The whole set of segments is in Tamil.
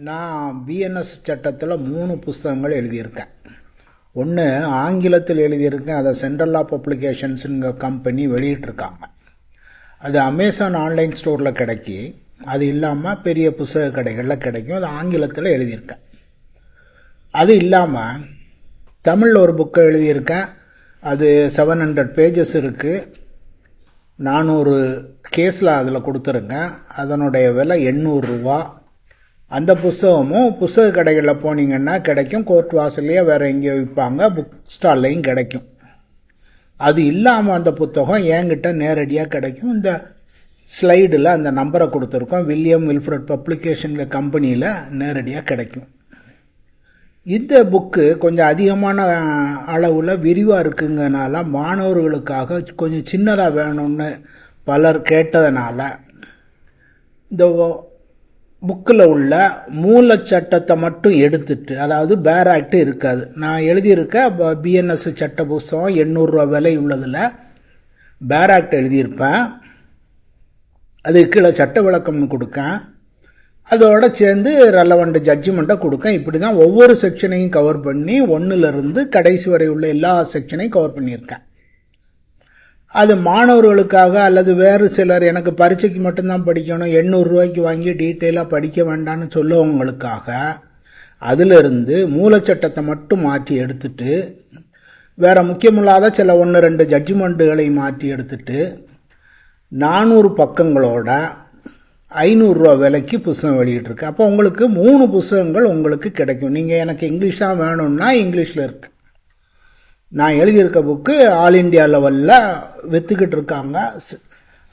நான் பிஎன்எஸ் சட்டத்தில் மூணு புஸ்தகங்கள் எழுதியிருக்கேன். ஒன்று ஆங்கிலத்தில் எழுதியிருக்கேன். அதை சென்ட்ரல் ஆஃப் பப்ளிகேஷன்ஸுங்க கம்பெனி வெளியிட்டிருக்காங்க. அது அமேசான் ஆன்லைன் ஸ்டோரில் கிடைக்கி அது இல்லாமல் பெரிய புஸ்தக கடைகளில் கிடைக்கும். அது ஆங்கிலத்தில் எழுதியிருக்கேன். அது இல்லாமல் தமிழில் ஒரு புக்கை எழுதியிருக்கேன். அது செவன் ஹண்ட்ரட் பேஜஸ் இருக்குது நானூறு கேஸில் அதில் கொடுத்துருக்கேன். அதனுடைய விலை எண்ணூறுரூவா அந்த புஸ்தகமும் புஸ்தக கடைகளில் போனீங்கன்னா கிடைக்கும். கோர்ட் வாசல்லையே வேறு எங்கேயோ விற்பாங்க. புக் ஸ்டால்லையும் கிடைக்கும். அது இல்லாமல் அந்த புத்தகம் என்கிட்ட நேரடியாக கிடைக்கும். இந்த ஸ்லைடில் அந்த நம்பரை கொடுத்துருக்கோம். வில்லியம் வில்ஃப்ரட் பப்ளிகேஷனில் கம்பெனியில் நேரடியாக கிடைக்கும். இந்த புக்கு கொஞ்சம் அதிகமான அளவில் விரிவாக இருக்குங்கனால மாணவர்களுக்காக கொஞ்சம் சின்னதாக வேணும்னு பலர் கேட்டதுனால இந்த புக்கில் உள்ள மூல சட்டத்தை மட்டும் எடுத்துட்டு அதாவது பேர் ஆக்ட் இருக்காது. நான் எழுதியிருக்க பிஎன்எஸ் சட்ட புஸ்தகம் எண்ணூறுரூவா விலை உள்ளதில் பேர் ஆக்ட் எழுதியிருப்பேன். அது கீழே சட்ட விளக்கம்னு கொடுக்கேன். அதோட சேர்ந்து ரெலவெண்ட் ஜட்ஜ்மெண்ட்டை கொடுக்கேன். இப்படி தான் ஒவ்வொரு செக்ஷனையும் கவர் பண்ணி ஒன்றுலேருந்து கடைசி வரை உள்ள எல்லா செக்ஷனையும் கவர் பண்ணியிருக்கேன். அது மாணவர்களுக்காக அல்லது வேறு சிலர் எனக்கு பரீட்சைக்கு மட்டும்தான் படிக்கணும் எண்ணூறுரூவாய்க்கு வாங்கி டீட்டெயிலாக படிக்க வேண்டாம்னு சொல்லவங்களுக்காக அதிலிருந்து மூலச்சட்டத்தை மட்டும் மாற்றி எடுத்துட்டு வேற முக்கியமில்லாத சில ஒன்று ரெண்டு ஜட்ஜ்மெண்ட்டுகளை மாற்றி எடுத்துட்டு நானூறு பக்கங்களோட ஐநூறுரூவா விலைக்கு புஸ்தகம் வெளியிட்டிருக்கு. அப்போ உங்களுக்கு மூணு புஸ்தகங்கள் உங்களுக்கு கிடைக்கும். நீங்கள் எனக்கு இங்கிலீஷ் தான் வேணும்னா இங்கிலீஷில் இருக்குது நான் எழுதியிருக்க புக்கு ஆல் இண்டியா லெவலில் விற்றுக்கிட்டு இருக்காங்க.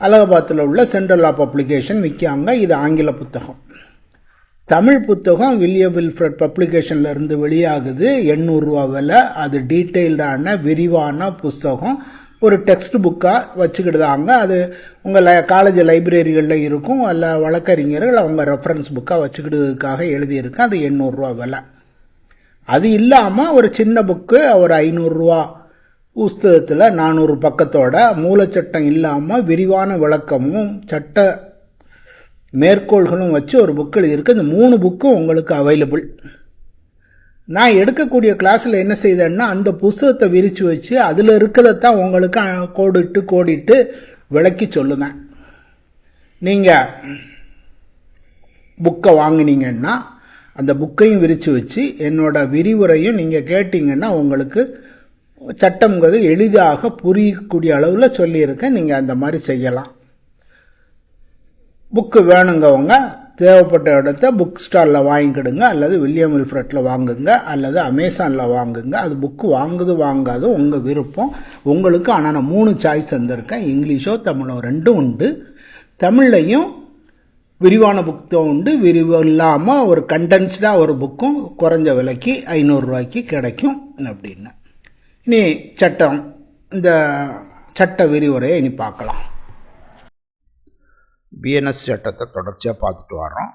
அலகாபாத்தில் உள்ள சென்ட்ரல் ஆஃப் பப்ளிகேஷன் விற்காங்க இது ஆங்கில புத்தகம். தமிழ் புத்தகம் வில்லியம் வில்ஃப்ரட் பப்ளிகேஷன்ல இருந்து வெளியாகுது. எண்ணூறுரூவா விலை. அது டீட்டெயில்டான விரிவான புஸ்தகம் ஒரு டெக்ஸ்ட் புக்காக வச்சுக்கிடுதாங்க அது உங்கள் காலேஜ் லைப்ரரிகளில் இருக்கும். அல்ல வழக்கறிஞர்கள் அவங்க ரெஃபரன்ஸ் புக்காக வச்சுக்கிடுறதுக்காக எழுதியிருக்கேன். அது எண்ணூறுரூவா விலை. அது இல்லாமல் ஒரு சின்ன புக்கு ஒரு ஐநூறுரூவா புஸ்தகத்தில் நானூறு பக்கத்தோட மூலச்சட்டம் இல்லாமல் விரிவான விளக்கமும் சட்ட மேற்கோள்களும் வச்சு ஒரு புக் எழுதியிருக்கு. இந்த மூணு புக்கும் உங்களுக்கு அவைலபிள் நான் எடுக்கக்கூடிய கிளாஸில் என்ன செய்தேன்னா அந்த புஸ்தகத்தை விரித்து வச்சு அதில் இருக்கிறதான் உங்களுக்கு கோடிட்டு கோடிட்டு விளக்கி சொல்லுவேன் நீங்கள் புக்கை வாங்கினீங்கன்னா அந்த புக்கையும் விரித்து வச்சு என்னோட விரிவுரையும் நீங்கள் கேட்டிங்கன்னா உங்களுக்கு சட்டம்ங்கிறது எளிதாக புரியக்கூடிய அளவில் சொல்லியிருக்கேன். நீங்கள் அந்த மாதிரி செய்யலாம். புக்கு வேணுங்கவங்க தேவைப்பட்ட இடத்த புக் ஸ்டாலில் வாங்கிக்கிடுங்க அல்லது வில்லியம் வில்ஃப்ரட்டில் வாங்குங்க அல்லது அமேசானில் வாங்குங்க. அது புக்கு வாங்குது வாங்காது உங்கள் விருப்பம். உங்களுக்கு ஆனால் நான் மூணு சாய்ஸ் வந்திருக்கேன் இங்கிலீஷோ தமிழோ ரெண்டும் உண்டு. தமிழ்லையும் விரிவான புத்தகம் உண்டு. விரிவு இல்லாமல் ஒரு கண்டென்ஸ்டாக ஒரு புக்கும் குறைஞ்ச விலைக்கு ஐநூறுரூவாய்க்கு கிடைக்கும் அப்படின்னு. இனி சட்டம். இந்த சட்ட விரிவுரையை இனி பார்க்கலாம். பிஎன்எஸ் சட்டத்தை தொடர்ச்சியாக பார்த்துட்டு வரோம்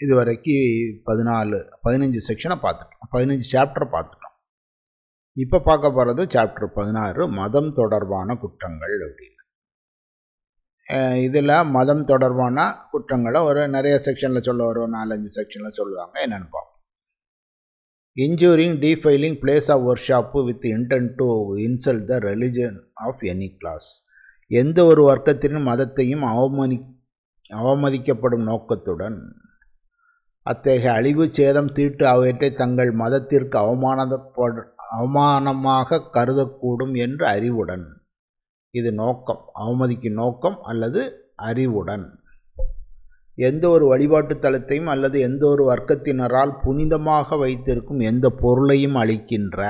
இது வரைக்கும் பதினாலு பதினஞ்சு செக்ஷனை பார்த்துட்டோம். பதினஞ்சு சாப்டரை பார்த்துட்டோம். இப்போ பார்க்க போகிறது சாப்டர் பதினாறு மதம் தொடர்பான குற்றங்கள் அப்படின்னு. இதில் மதம் தொடர்பான குற்றங்களை ஒரு நிறைய செக்ஷனில் சொல்ல வரும். நாலஞ்சு செக்ஷனில் சொல்லுவாங்க. என்னென்னு பார்ப்போம் injuring defiling place of worship with intent to insult the religion of any class எந்த ஒரு வர்க்கத்தின் மதத்தையும் அவமதி அவமதிக்கப்படும் நோக்கத்துடன் அத்தகைய அழிவு சேதம் தீட்டு அவற்றை தங்கள் மதத்திற்கு அவமானப்படு அவமானமாக கருதக்கூடும் என்று அறிவுடன் இது நோக்கம் அவமதிக்கும் நோக்கம் அல்லது அறிவுடன். எந்த ஒரு வழிபாட்டு தலத்தையும் அல்லது எந்த ஒரு வர்க்கத்தினரால் புனிதமாக வைத்திருக்கும் எந்த பொருளையும் அளிக்கின்ற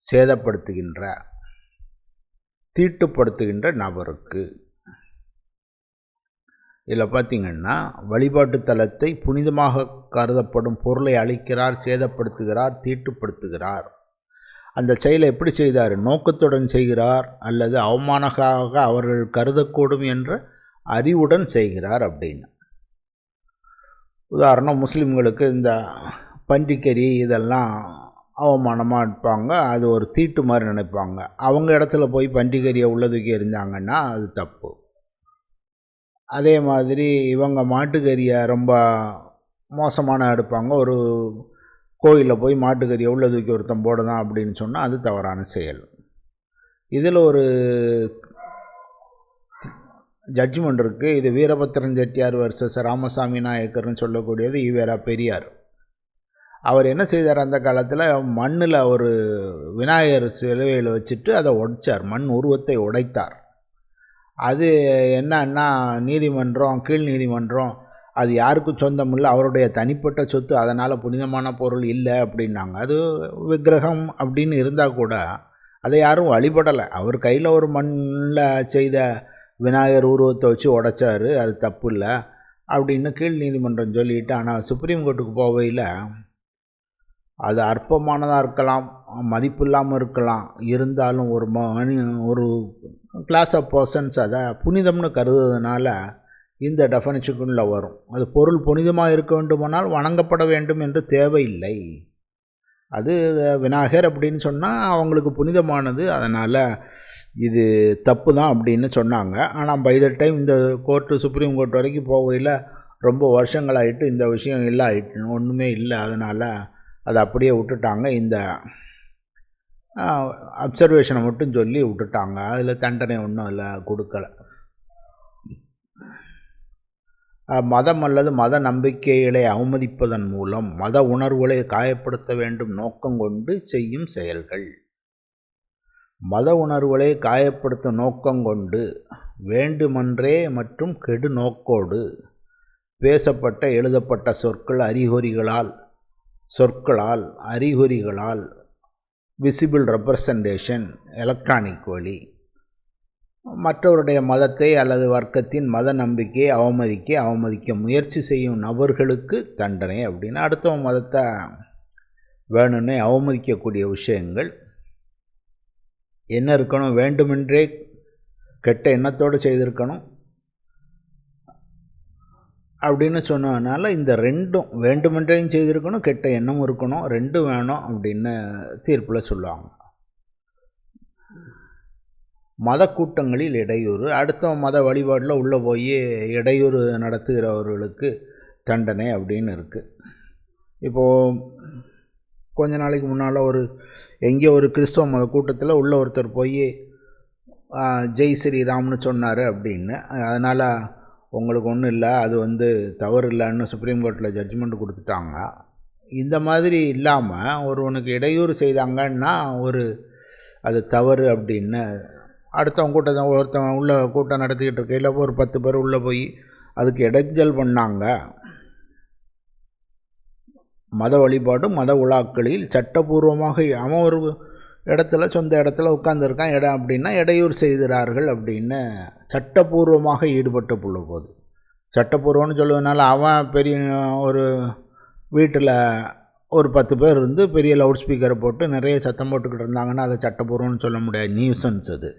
சேதப்படுத்துகின்ற தீட்டுப்படுத்துகின்ற நபருக்கு. இதில் பார்த்தீங்கன்னா வழிபாட்டு தலத்தை புனிதமாக கருதப்படும் பொருளை அளிக்கிறார் சேதப்படுத்துகிறார் தீட்டுப்படுத்துகிறார். அந்த செயலை எப்படி செய்தார்? நோக்கத்துடன் செய்கிறார் அல்லது அவமானமாக அவர்கள் கருதக்கூடும் என்ற அறிவுடன் செய்கிறார் அப்படின்னு. உதாரணம் முஸ்லீம்களுக்கு இந்த பன்றிக்கறி இதெல்லாம் அவமானமாக இருப்பாங்க அது ஒரு தீட்டு மாதிரி நினைப்பாங்க. அவங்க இடத்துல போய் பன்றிக்கறியை உள்ளதுக்கு எரிஞ்சாங்கன்னா அது தப்பு. அதே மாதிரி இவங்க மாட்டுக்கறியை ரொம்ப மோசமான எடுப்பாங்க. ஒரு கோயிலில் போய் மாட்டுக்கறி எவ்வளோ தூக்கி ஒருத்தன் போடுதான் அப்படின்னு சொன்னால் அது தவறான செயல். இதில் ஒரு ஜட்ஜ்மெண்ட் இருக்குது இது வீரபத்திரன் செட்டியார் வர்சஸ் ராமசாமி நாயக்கர்னு சொல்லக்கூடியது ஈவேரா பெரியார். அவர் என்ன செய்தார் அந்த காலத்தில்? மண்ணில் ஒரு விநாயகர் சிலுவையில் வச்சுட்டு அதை உடைச்சார். மண் உருவத்தை உடைத்தார். அது என்னன்னா நீதிமன்றம் கீழ் நீதிமன்றம் அது யாருக்கும் சொந்தம் இல்லை அவருடைய தனிப்பட்ட சொத்து அதனால் புனிதமான பொருள் இல்லை அப்படின்னாங்க. அது விக்கிரகம் அப்படின்னு இருந்தால் கூட அதை யாரும் வழிபடலை. அவர் கையில் ஒரு மண்ணில் செய்த விநாயகர் உருவத்தை வச்சு உடைச்சாரு அது தப்பு இல்லை அப்படின்னு கீழ் நீதிமன்றம் சொல்லிட்டு ஆனால் சுப்ரீம் கோர்ட்டுக்கு போவையில் அது அற்பமானதாக இருக்கலாம் மதிப்பு இல்லாமல் இருக்கலாம் இருந்தாலும் ஒரு மணி ஒரு கிளாஸ் ஆஃப் பர்சன்ஸ் அதை புனிதம்னு கருதுறதுனால இந்த டெஃபனிஷனுக்குள்ளே வரும். அது பொருள் புனிதமாக இருக்க வேண்டுமானால் வணங்கப்பட வேண்டும் என்று தேவையில்லை. அது விநாயகர் அப்படின்னு சொன்னால் அவங்களுக்கு புனிதமானது. அதனால் இது தப்பு தான் அப்படின்னு சொன்னாங்க. ஆனால் பை த டைம் இந்த கோர்ட்டு சுப்ரீம் கோர்ட் வரைக்கும் போகையில் ரொம்ப வருஷங்களாயிட்டு இந்த விஷயம் இல்லை ஆகிட்டு ஒன்றுமே இல்லை. அதனால் அதை அப்படியே விட்டுட்டாங்க. இந்த அப்சர்வேஷனை மட்டும் சொல்லி விட்டுட்டாங்க. அதில் தண்டனை ஒன்றும் இல்லை கொடுக்கல. மதம் அல்லது மத நம்பிக்கைகளை அவமதிப்பதன் மூலம் மத உணர்வுகளை காயப்படுத்த வேண்டும் நோக்கம் கொண்டு செய்யும் செயல்கள். மத உணர்வுகளை காயப்படுத்தும் நோக்கம் கொண்டு வேண்டுமென்றே மற்றும் கெடு நோக்கோடு பேசப்பட்ட எழுதப்பட்ட சொற்கள் அறிகுறிகளால் சொற்களால் அறிகுறிகளால் விசிபிள் ரெப்ரசன்டேஷன் எலக்ட்ரானிக் வழி மற்றவருடைய மதத்தை அல்லது வர்க்கத்தின் மத நம்பிக்கையை அவமதிக்க அவமதிக்க முயற்சி செய்யும் நபர்களுக்கு தண்டனை அப்படின்னு அடுத்தவங்க மதத்தை வேணும்னே அவமதிக்கக்கூடிய விஷயங்கள் என்ன இருக்கணும் வேண்டுமென்றே கெட்ட எண்ணத்தோடு செய்திருக்கணும் அப்படின்னு சொன்னதுனால இந்த ரெண்டும் வேண்டுமென்றையும் செய்திருக்கணும் கெட்ட எண்ணமும் இருக்கணும் ரெண்டும் வேணும் அப்படின்னு தீர்ப்பில் சொல்லுவாங்க. மத கூட்டங்களில் இடையூறு. அடுத்த மத வழிபாடில் உள்ளே போய் இடையூறு நடத்துகிறவர்களுக்கு தண்டனை அப்படின்னு இருக்குது இப்போது கொஞ்ச நாளைக்கு முன்னால் ஒரு எங்கேயோ ஒரு கிறிஸ்தவ மத கூட்டத்தில் உள்ள ஒருத்தர் போய் ஜெய் ஸ்ரீராம்னு சொன்னார் அப்படின்னு. அதனால் உங்களுக்கு ஒன்றும் இல்லை அது வந்து தவறு இல்லைன்னு சுப்ரீம் கோர்ட்டில் ஜட்ஜ்மெண்ட் கொடுத்துட்டாங்க. இந்த மாதிரி இல்லாமல் ஒருவனுக்கு இடையூறு செய்தாங்கன்னா ஒரு அது தவறு அப்படின்னு அடுத்தவங்க கூட்டத்தை ஒருத்தவங்க உள்ளே கூட்டம் நடத்திக்கிட்டு இருக்கையில் ஒரு பத்து பேர் உள்ளே போய் அதுக்கு இடைஞ்சல் பண்ணாங்க. மத வழிபாடு மத விழாக்களில் சட்டபூர்வமாக அவன் ஒரு இடத்துல சொந்த இடத்துல உட்காந்துருக்கான் இடம் அப்படின்னா இடையூறு செய்கிறார்கள் அப்படின்னு சட்டபூர்வமாக ஈடுபட்டு புள்ள போது. சட்டப்பூர்வம்னு சொல்லுவதனால அவன் பெரிய ஒரு வீட்டில் ஒரு பத்து பேர் இருந்து பெரிய லவுட் ஸ்பீக்கரை போட்டு நிறைய சத்தம் போட்டுக்கிட்டு இருந்தாங்கன்னா அதை சட்டப்பூர்வம்னு சொல்ல முடியாது. நியூசன்ஸ் அது.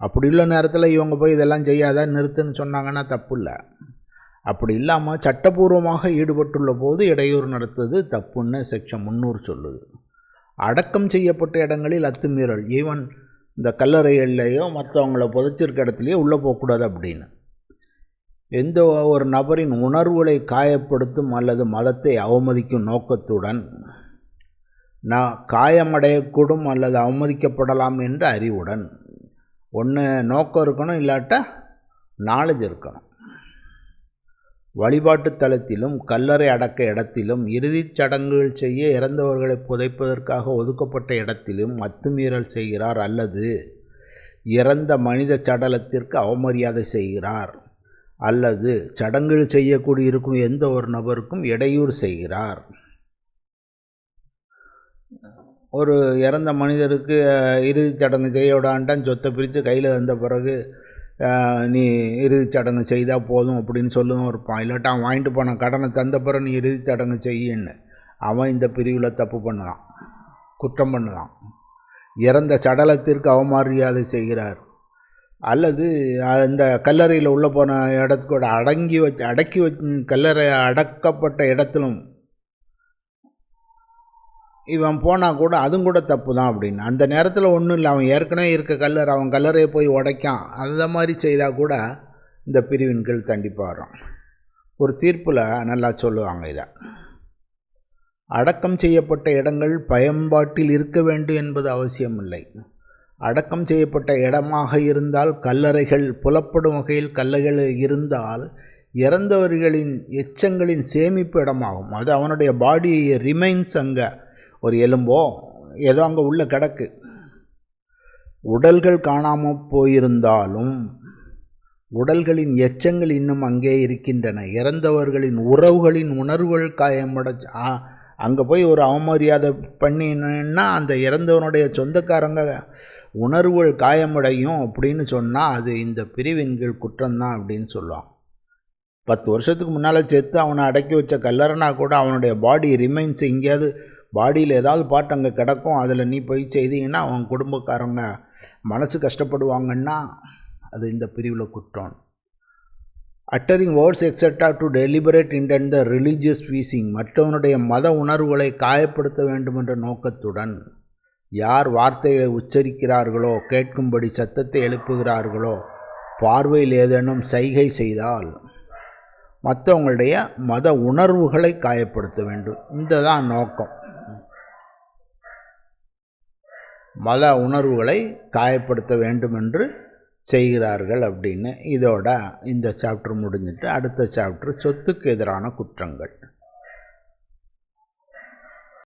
அப்படி உள்ள நேரத்தில் இவங்க போய் இதெல்லாம் செய்யாத நிறுத்துன்னு சொன்னாங்கன்னா தப்பு இல்லை அப்படி இல்லாமல் சட்டபூர்வமாக ஈடுபட்டுள்ள போது இடையூறு நடத்துவது தப்புன்னு செக்ஷன் முந்நூறு சொல்லுது. அடக்கம் செய்யப்பட்ட இடங்களில் அத்துமீறல். ஈவன் இந்த கல்லறைகள்லையோ மற்றவங்கள புதைச்சிருக்க இடத்துலையோ உள்ளே போகக்கூடாது அப்படின்னு. எந்த ஒரு நபரின் உணர்வுகளை காயப்படுத்தும் அல்லது மதத்தை அவமதிக்கும் நோக்கத்துடன் நான் காயமடையக்கூடும் அல்லது அவமதிக்கப்படலாம் என்ற அறிவுடன் ஒன்று நோக்கம் இருக்கணும் இல்லாட்டா நாலேஜ் இருக்கணும். வழிபாட்டு தலத்திலும் கல்லறை அடக்க இடத்திலும் இறுதிச் சடங்குகள் செய்ய இறந்தவர்களை புதைப்பதற்காக ஒதுக்கப்பட்ட இடத்திலும் அத்துமீறல் செய்கிறார் அல்லது இறந்த மனித சடலத்திற்கு அவமரியாதை செய்கிறார். அல்லது சடங்குகள் செய்யக்கூடிய இருக்கும் எந்த ஒரு நபருக்கும் இடையூறு செய்கிறார். ஒரு இறந்த மனிதருக்கு இறுதிச் சடங்கு செய்ய விடாண்டான் சொத்தை பிரித்து கையில் வந்த பிறகு நீ இறுதிச் சடங்கு செய்தால் போதும் அப்படின்னு சொல்லுவோம் இருப்பான் இல்லாட்டா அவன் வாங்கிட்டு போன கடனை தந்த பிறகு நீ இறுதிச் சடங்கு செய்யின்னு. அவன் இந்த பிரிவில் தப்பு பண்ணலாம் குற்றம் பண்ணலாம் இறந்த சடலத்திற்கு அவமரியாதை செய்கிறார். அல்லது அந்த கல்லறையில் உள்ளே போன இடத்துக்கூட அடங்கி வச்சு அடக்கி வச்சு கல்லறை அடக்கப்பட்ட இடத்திலும் இவன் போனால் கூட அதுவும் கூட தப்பு தான் அப்படின்னு. அந்த நேரத்தில் ஒன்றும் இல்லை அவன் ஏற்கனவே இருக்க கல்லறை அவன் கல்லறையை போய் உடைக்கான். அந்த மாதிரி செய்தால் கூட இந்த பிரிவின்கள் கண்டிப்பாக வரும். ஒரு தீர்ப்பில் நல்லா சொல்லுவாங்க இதை. அடக்கம் செய்யப்பட்ட இடங்கள் பயன்பாட்டில் இருக்க வேண்டும் என்பது அவசியமில்லை. அடக்கம் செய்யப்பட்ட இடமாக இருந்தால் கல்லறைகள் புலப்படும் வகையில் கல்லறைகள் இருந்தால் இறந்தவர்களின் எச்சங்களின் சேமிப்பு இடமாகும். அது அவனுடைய பாடியை ரிமைன்ஸ் அங்கே. ஒரு எலும்போ ஏதோ அங்கே உள்ள கிடக்கு. உடல்கள் காணாமல் போயிருந்தாலும் உடல்களின் எச்சங்கள் இன்னும் அங்கே இருக்கின்றன. இறந்தவர்களின் உறவுகளின் உணர்வுகள் காயமட அங்கே போய் ஒரு அவமரியாதை பண்ணினா அந்த இறந்தவனுடைய சொந்தக்காரங்க உணர்வுகள் காயமடையும் அப்படின்னு சொன்னால் அது இந்த பிரிவின் கீழ் குற்றம்தான் அப்படின்னு சொல்லுவான். பத்து வருஷத்துக்கு முன்னால் செத்து அவனை அடக்கி வச்ச கல்லறனா கூட அவனுடைய பாடி ரிமைன்ஸ் எங்கேயாவது பாடியில் ஏதாவது பாட்டு அங்கே கிடக்கும் அதில் நீ போய் செய்தீங்கன்னா அவன் குடும்பக்காரங்க மனசு கஷ்டப்படுவாங்கன்னா அது இந்த பிரிவில் குற்றம். Uttering words etcetera to deliberate intent the religious ஃபீசிங் மற்றவனுடைய மத உணர்வுகளை காயப்படுத்த வேண்டும் என்ற நோக்கத்துடன் யார் வார்த்தைகளை உச்சரிக்கிறார்களோ கேட்கும்படி சத்தத்தை எழுப்புகிறார்களோ பார்வையில் ஏதேனும் சைகை செய்தால் மற்றவங்களுடைய மத உணர்வுகளை காயப்படுத்த வேண்டும். இந்த தான் நோக்கம். மத உணர்வுகளை காயப்படுத்த வேண்டும் என்று செய்கிறார்கள் அப்படின்னு இதோட இந்த சாப்டர் முடிஞ்சிட்டு அடுத்த சாப்டர் சொத்துக்கு எதிரான குற்றங்கள்.